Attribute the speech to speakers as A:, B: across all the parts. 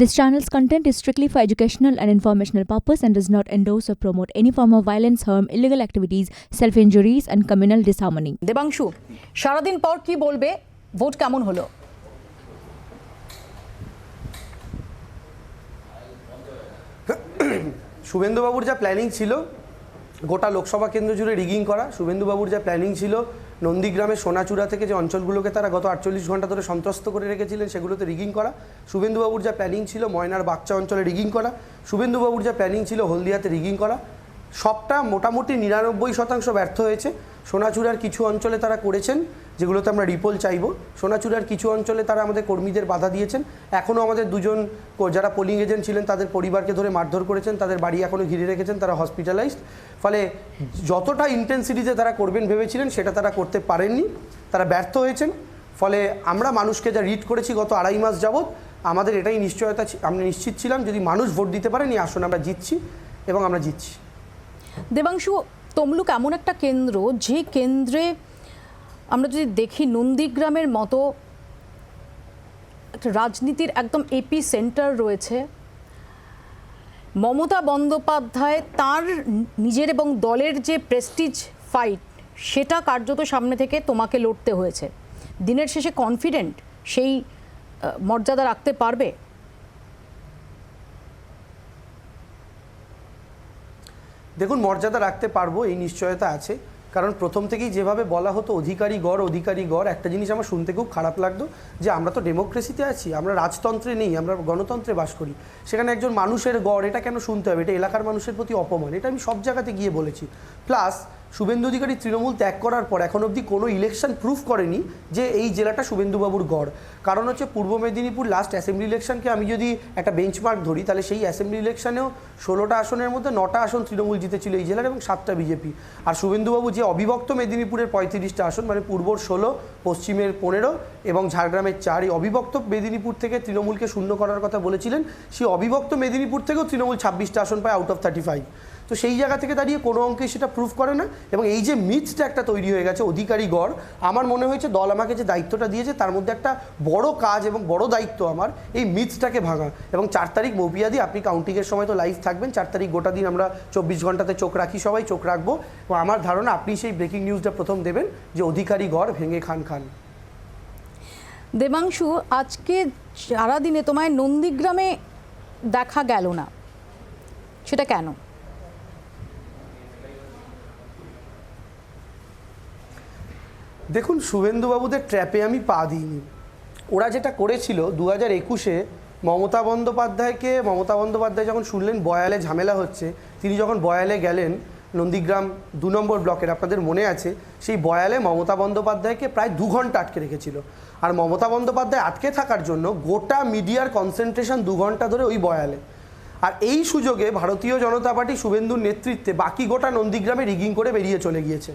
A: This channel's content is strictly for educational and informational purpose and does not endorse or promote any form of violence, harm, illegal activities, self-injuries and communal disharmony.
B: Debangshu সারাদিন পর কি বলবে vote কেমন হলো
C: শুভেন্দুবাবুর যা planning ছিল গোটা লোকসভা কেন্দ্র জুড়ে রিগিং করা শুভেন্দুবাবুর যা প্ল্যানিং ছিল নন্দীগ্রামের সোনাচূড়া থেকে যে অঞ্চলগুলোকে তারা গত আটচল্লিশ ঘণ্টা ধরে সন্ত্রস্ত করে রেখেছিলেন, সেগুলোতে রিগিং করা। শুভেন্দুবাবুর যা প্ল্যানিং ছিল, ময়নার বাচ্চা অঞ্চলে রিগিং করা। শুভেন্দুবাবুর যা প্ল্যানিং ছিল, হলদিয়াতে রিগিং করা। সবটা মোটামুটি নিরানব্বই শতাংশ ব্যর্থ হয়েছে। সোনাচূড়ার কিছু অঞ্চলে তারা করেছেন। যেগুলোতে আমরা রিপোল চাইব। সোনাচুরার কিছু অঞ্চলে তারা আমাদের কর্মীদের বাধা দিয়েছেন। এখনও আমাদের দুজন যারা পোলিং এজেন্ট ছিলেন, তাদের পরিবারকে ধরে মারধর করেছেন, তাদের বাড়ি এখনও ঘিরে রেখেছেন, তারা হসপিটালাইজড ফলে যতটা ইন্টেন্সিটিতে তারা করবেন ভেবেছিলেন, সেটা তারা করতে পারেননি। তারা ব্যর্থ হয়েছেন। ফলে আমরা মানুষকে যা রিড করেছি গত আড়াই মাস যাবৎ, আমাদের এটাই নিশ্চয়তা আমরা নিশ্চিত ছিলাম, যদি মানুষ ভোট দিতে পারেন, আসন আমরা জিতছি এবং আমরা জিতছি।
B: দেবাংশু, তমলুক এমন একটা কেন্দ্র, যে কেন্দ্রে আমরা যদি দেখি নন্দীগ্রামের মতো একটা রাজনীতির একদম এপি সেন্টার রয়েছে, মমতা বন্দ্যোপাধ্যায় তার নিজের এবং দলের যে প্রেস্টিজ ফাইট সেটা কার্যত সামনে থেকে তোমাকে লড়তে হয়েছে। দিনের শেষে কনফিডেন্ট সেই মর্যাদা রাখতে পারবে?
C: দেখুন, মর্যাদা রাখতে পারব, এই নিশ্চয়তা আছে। কারণ প্রথম থেকেই যেভাবে বলা হতো অধিকারী গড় অধিকারী গড়, একটা জিনিস আমার শুনতে খুব খারাপ লাগতো যে আমরা তো ডেমোক্রেসিতে আছি, আমরা রাজতন্ত্রে নেই, আমরা গণতন্ত্রে বাস করি। সেখানে একজন মানুষের গড়, এটা কেন শুনতে হবে? এটা এলাকার মানুষের প্রতি অপমান। এটা আমি সব জায়গাতে গিয়ে বলেছি। প্লাস শুভেন্দু অধিকারী তৃণমূল ত্যাগ করার পর এখন অবধি কোনো ইলেকশন প্রুফ করেনি যে এই জেলাটা শুভেন্দুবাবুর গড়। কারণ হচ্ছে পূর্ব মেদিনীপুর লাস্ট অ্যাসেম্বলি ইলেকশনকে আমি যদি একটা বেঞ্চমার্ক ধরি, তাহলে সেই অ্যাসেম্বলি ইলেকশনেও ষোলোটা আসনের মধ্যে নটা আসন তৃণমূল জিতেছিল এই জেলার এবং সাতটা বিজেপি। আর শুভেন্দুবাবু যে অবিভক্ত মেদিনীপুরের পঁয়ত্রিশটা আসন মানে পূর্বর ষোলো, পশ্চিমের পনেরো এবং ঝাড়গ্রামের চার, এই অবিভক্ত মেদিনীপুর থেকে তৃণমূলকে শূন্য করার কথা বলেছিলেন, সেই অবিভক্ত মেদিনীপুর থেকেও তৃণমূল ছাব্বিশটা আসন পায় আউট অফ থার্টি ফাইভ তো সেই জায়গা থেকে দাঁড়িয়ে কোনো অঙ্কে সেটা প্রুফ করে না। এবং এই যে মিথটা একটা তৈরি হয়ে গেছে, অধিকারী গড়, আমার মনে হয়েছে দল আমাকে যে দায়িত্বটা দিয়েছে তার মধ্যে একটা বড় কাজ এবং বড় দায়িত্ব আমার এই মিথটাকে ভাঙা। এবং চার তারিখ মৌপিয়াদি, আপনি কাউন্টিংয়ের সময় তো লাইভ থাকবেন, চার তারিখ গোটা দিন আমরা চব্বিশ ঘন্টাতে চোখ রাখি সবাই, চোখ রাখব। এবং আমার ধারণা আপনি সেই ব্রেকিং নিউজটা প্রথম দেবেন, যে অধিকারী গড় ভেঙে খান খান।
B: দেবাংশু, আজকে সারাদিনে তোমায় নন্দীগ্রামে দেখা গেল না। সেটা কেন?
C: দেখুন, শুভেন্দুবাবুদের ট্র্যাপে আমি পা দিইনি। ওরা যেটা করেছিল দু হাজার একুশে মমতা বন্দ্যোপাধ্যায়কে, মমতা বন্দ্যোপাধ্যায় যখন শুনলেন বয়ালে ঝামেলা হচ্ছে, তিনি যখন বয়ালে গেলেন, নন্দীগ্রাম দু নম্বর ব্লকের আপনাদের মনে আছে, সেই বয়ালে মমতা বন্দ্যোপাধ্যায়কে প্রায় দু ঘণ্টা আটকে রেখেছিল। আর মমতা বন্দ্যোপাধ্যায় আটকে থাকার জন্য গোটা মিডিয়ার কনসেন্ট্রেশন দু ঘণ্টা ধরে ওই বয়ালে। আর এই সুযোগে ভারতীয় জনতা পার্টি শুভেন্দুর নেতৃত্বে বাকি গোটা নন্দীগ্রামে রিগিং করে বেরিয়ে চলে গিয়েছে।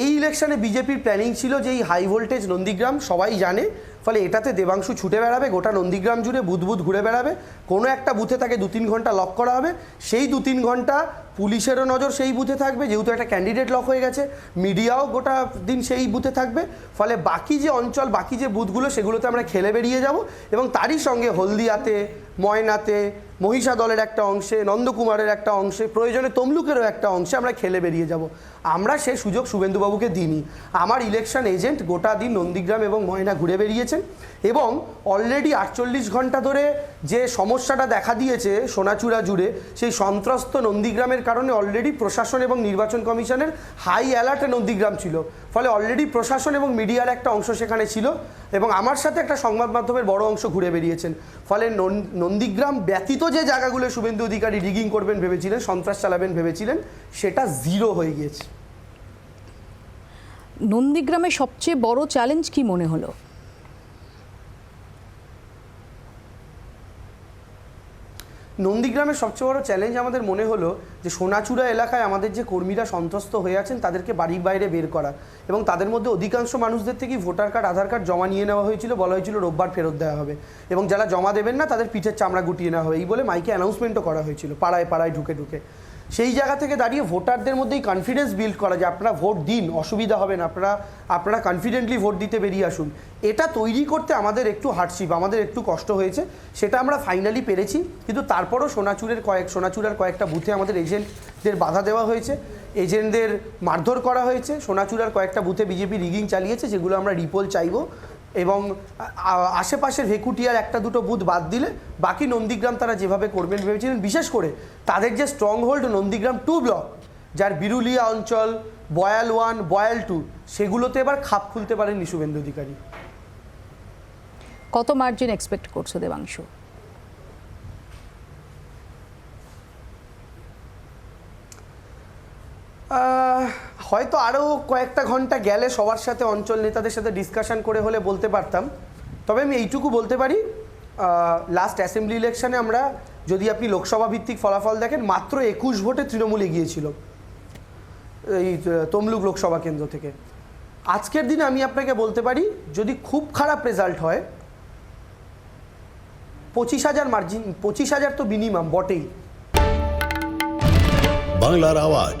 C: এই ইলেকশনে বিজেপির প্ল্যানিং ছিল যে এই হাই ভোল্টেজ নন্দীগ্রাম, সবাই জানে। ফলে এটাতে দেবাংশু ছুটে বেড়াবে, গোটা নন্দীগ্রাম জুড়ে বুধ বুধ ঘুরে বেড়াবে। কোনো একটা বুথে তাকে দু তিন ঘণ্টা লক করা হবে। সেই দু তিন ঘণ্টা পুলিশেরও নজর সেই বুথে থাকবে, যেহেতু একটা ক্যান্ডিডেট লক হয়ে গেছে মিডিয়াও গোটা দিন সেই বুথে থাকবে। ফলে বাকি যে অঞ্চল, বাকি যে বুথগুলো, সেগুলোতে আমরা খেলে বেরিয়ে যাব। এবং তারই সঙ্গে হলদিয়াতে, ময়নাতে মহিষা দলের একটা অংশে, নন্দকুমারের একটা অংশে, প্রয়োজনে তমলুকেরও একটা অংশে আমরা খেলে বেরিয়ে যাব। আমরা সে সুযোগ শুভেন্দুবাবুকে দিইনি। আমার ইলেকশন এজেন্ট গোটা দিন নন্দীগ্রাম এবং ময়না ঘুরে বেরিয়েছেন। এবং অলরেডি আটচল্লিশ ঘণ্টা ধরে যে সমস্যাটা দেখা দিয়েছে সোনাচূড়া জুড়ে, সেই সন্ত্রস্ত নন্দীগ্রামের কারণে অলরেডি প্রশাসন এবং নির্বাচন কমিশনের হাই অ্যালার্টে নন্দীগ্রাম ছিল। ফলে অলরেডি প্রশাসন এবং মিডিয়ার একটা অংশ সেখানে ছিল এবং আমার সাথে একটা সংবাদ মাধ্যমের বড় অংশ ঘুরে বেরিয়েছেন ফলে নন- নন্দীগ্রাম ব্যতীত যে জায়গাগুলো শুভেন্দু অধিকারী রিগিং করবেন ভেবেছিলেন, সন্ত্রাস চালাবেন ভেবেছিলেন, সেটা জিরো হয়ে গিয়েছে।
B: নন্দীগ্রামে সবচেয়ে বড় চ্যালেঞ্জ কি মনে হলো?
C: নন্দীগ্রামের সবচেয়ে বড় চ্যালেঞ্জ আমাদের মনে হলো যে সোনাচূড়া এলাকায় আমাদের যে কর্মীরা সন্ত্রস্ত হয়ে আছেন, তাদেরকে বাড়ির বাইরে বের করা এবং তাদের মধ্যে অধিকাংশ মানুষদের থেকেই ভোটার কার্ড, আধার কার্ড জমা নিয়ে নেওয়া হয়েছিল, বলা হয়েছিল রোববার ফেরত দেওয়া হবে এবং যারা জমা দেবেন না তাদের পিঠের চামড়া গুটিয়ে নেওয়া হবে। এই বলে মাইকে অ্যানাউন্সমেন্টও করা হয়েছিল, পাড়ায় পাড়ায় ঢুকে ঢুকে। সেই জায়গা থেকে দাঁড়িয়ে ভোটারদের মধ্যেই কনফিডেন্স বিল্ড করা যে আপনারা ভোট দিন, অসুবিধা হবে না, আপনারা আপনারা কনফিডেন্টলি ভোট দিতে বেরিয়ে আসুন। এটা তৈরি করতে আমাদের একটু হার্ডশিপ আমাদের একটু কষ্ট হয়েছে, সেটা আমরা ফাইনালি পেরেছি, কিন্তু তারপরও সোনাচুরের কয়েক, সোনাচুরের কয়েকটা বুথে আমাদের এজেন্টদের বাধা দেওয়া হয়েছে এজেন্টদের মারধর করা হয়েছে, সোনাচুরার কয়েকটা বুথে বিজেপি রিগিং চালিয়েছে, যেগুলো আমরা রিপোল চাইব। এবং আশেপাশের ভেকুটিয়ার একটা দুটো বুথ বাদ দিলে বাকি নন্দীগ্রাম তারা যেভাবে করবেন ভেবেছিলেন বিশেষ করে তাদের যে strong hold Nandigram two block যার বিরুলিয়া অঞ্চল বয়াল ওয়ান বয়াল টু সেগুলোতে এবার খাপ খুলতে পারেননি শুভেন্দু অধিকারী।
B: কত মার্জিন এক্সপেক্ট করছ দেবাংশু?
C: আহ, হয়তো আরও কয়েকটা ঘণ্টা গেলে সবার সাথে অঞ্চল নেতাদের সাথে ডিসকাশন করে হলে বলতে পারতাম। তবে আমি এইটুকু বলতে পারি লাস্ট অ্যাসেম্বলি ইলেকশনে আমরা যদি আপনি লোকসভা ভিত্তিক ফলাফল দেখেন, মাত্র একুশ ভোটে তৃণমূল এগিয়েছিল এই তমলুক লোকসভা কেন্দ্র থেকে। আজকের দিনে আমি আপনাকে বলতে পারি, যদি খুব খারাপ রেজাল্ট হয়, পঁচিশ হাজার মার্জিন পঁচিশ হাজার তো মিনিমাম বটেই।
D: বাংলার আওয়াজ।